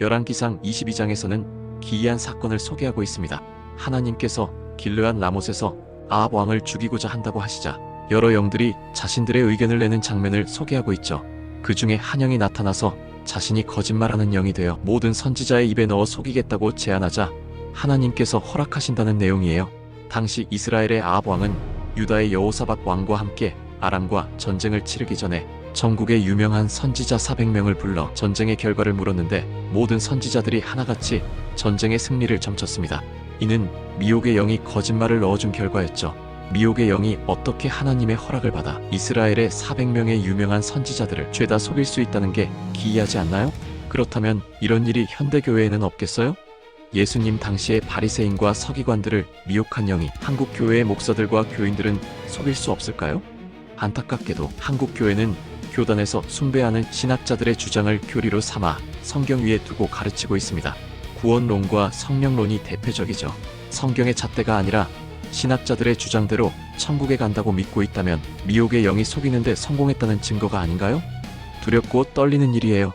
열왕기상 22장에서는 기이한 사건을 소개하고 있습니다. 하나님께서 길르한 라못에서 아합 왕을 죽이고자 한다고 하시자 여러 영들이 자신들의 의견을 내는 장면을 소개하고 있죠. 그 중에 한 영이 나타나서 자신이 거짓말하는 영이 되어 모든 선지자의 입에 넣어 속이겠다고 제안하자 하나님께서 허락하신다는 내용이에요. 당시 이스라엘의 아합 왕은 유다의 여호사박 왕과 함께 아람과 전쟁을 치르기 전에 전국의 유명한 선지자 400명을 불러 전쟁의 결과를 물었는데 모든 선지자들이 하나같이 전쟁의 승리를 점쳤습니다. 이는 미혹의 영이 거짓말을 넣어준 결과였죠. 미혹의 영이 어떻게 하나님의 허락을 받아 이스라엘의 400명의 유명한 선지자들을 죄다 속일 수 있다는 게 기이하지 않나요? 그렇다면 이런 일이 현대교회에는 없겠어요? 예수님 당시의 바리새인과 서기관들을 미혹한 영이 한국 교회의 목사들과 교인들은 속일 수 없을까요? 안타깝게도 한국 교회는 교단에서 숭배하는 신학자들의 주장을 교리로 삼아 성경 위에 두고 가르치고 있습니다. 구원론과 성령론이 대표적이죠. 성경의 잣대가 아니라 신학자들의 주장대로 천국에 간다고 믿고 있다면 미혹의 영이 속이는데 성공했다는 증거가 아닌가요? 두렵고 떨리는 일이에요.